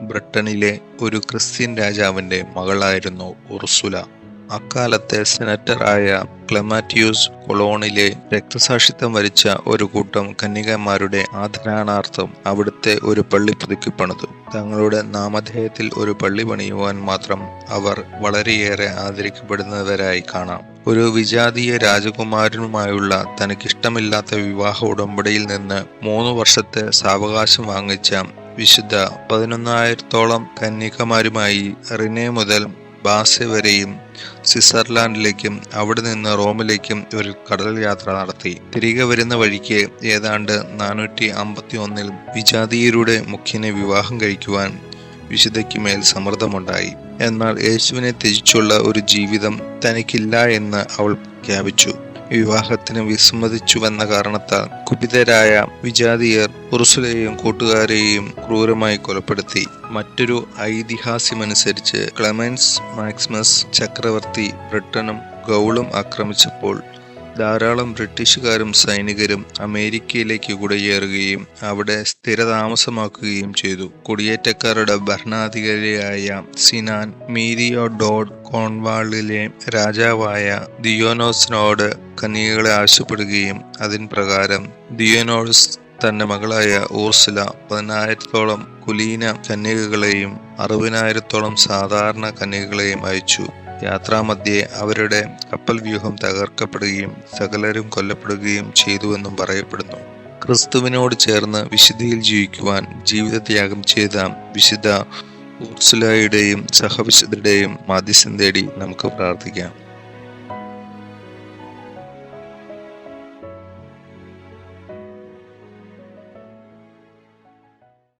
ബ്രിട്ടനിലെ ഒരു ക്രിസ്ത്യൻ രാജാവിന്റെ മകളായിരുന്നു ഉർസുല. അക്കാലത്തെ സെനറ്ററായ ക്ലമാറ്റിയൂസ് കൊളോണിലെ രക്തസാക്ഷിത്വം വരിച്ച ഒരു കൂട്ടം കന്യകമാരുടെ ആദരാണാർത്ഥം അവിടുത്തെ ഒരു പള്ളി പുതുക്കിപ്പണിതു തങ്ങളുടെ നാമധേയത്തിൽ ഒരു പള്ളി പണിയുവാൻ മാത്രം അവർ വളരെയേറെ ആദരിക്കപ്പെടുന്നവരായി കാണാം. ഒരു വിജാതീയ രാജകുമാരനുമായുള്ള തനിക്കിഷ്ടമില്ലാത്ത വിവാഹ ഉടമ്പടിയിൽ നിന്ന് മൂന്ന് വർഷത്തെ സാവകാശം വാങ്ങിച്ച വിശുദ്ധ പതിനൊന്നായിരത്തോളം കന്യകമാരുമായി റിനെ മുതൽ ബാസെ വരെയും സ്വിറ്റ്സർലാൻഡിലേക്കും അവിടെ നിന്ന് റോമിലേക്കും ഒരു കടൽ യാത്ര നടത്തി. തിരികെ വരുന്ന വഴിക്ക് ഏതാണ്ട് നാനൂറ്റി അമ്പത്തി ഒന്നിൽ വിജാതീയരുടെ മുഖ്യനെ വിവാഹം കഴിക്കുവാൻ വിശുദ്ധയ്ക്ക് മേൽ സമ്മർദ്ദമുണ്ടായി. എന്നാൽ യേശുവിനെ ത്യജിച്ചുള്ള ഒരു ജീവിതം തനിക്കില്ല എന്ന് അവൾ പ്രഖ്യാപിച്ചു വിവാഹത്തിന് വിസമ്മതിച്ചുവെന്ന കാരണത്താൽ കുപിതരായ വിജാതിയർ ഉറുസുലയെയും കൂട്ടുകാരെയും ക്രൂരമായി കൊലപ്പെടുത്തി. മറ്റൊരു ഐതിഹാസ്യമനുസരിച്ച് ക്ലെമൻസ് മാക്സിമസ് ചക്രവർത്തി ബ്രിട്ടനും ഗൗളും ആക്രമിച്ചപ്പോൾ ധാരാളം ബ്രിട്ടീഷുകാരും സൈനികരും അമേരിക്കയിലേക്ക് കുടിയേറുകയും അവിടെ സ്ഥിരതാമസമാക്കുകയും ചെയ്തു. കുടിയേറ്റക്കാരുടെ ഭരണാധികാരിയായ സിനാൻ മീരിയോ ഡോഡ് കോൺവാളിലെ രാജാവായ ദിയോനോസിനോട് കന്യകളെ ആവശ്യപ്പെടുകയും അതിൻ പ്രകാരം ദിയോനോസ് തന്റെ മകളായ ഊർസില പതിനായിരത്തോളം കുലീന കന്യകകളെയും അറുപതിനായിരത്തോളം സാധാരണ കന്യകകളെയും അയച്ചു. യാത്രാമധ്യേ അവരുടെ കപ്പൽ വ്യൂഹം തകർക്കപ്പെടുകയും സകലരും കൊല്ലപ്പെടുകയും ചെയ്തുവെന്നും പറയപ്പെടുന്നു. ക്രിസ്തുവിനോട് ചേർന്ന് വിശുദ്ധിയിൽ ജീവിക്കുവാൻ ജീവിതത്യാഗം ചെയ്ത വിശുദ്ധ ഉർസുലായുടെയും സഹവിശുദ്ധരുടെയും മാധ്യസ്ഥം തേടി നമുക്ക് പ്രാർത്ഥിക്കാം.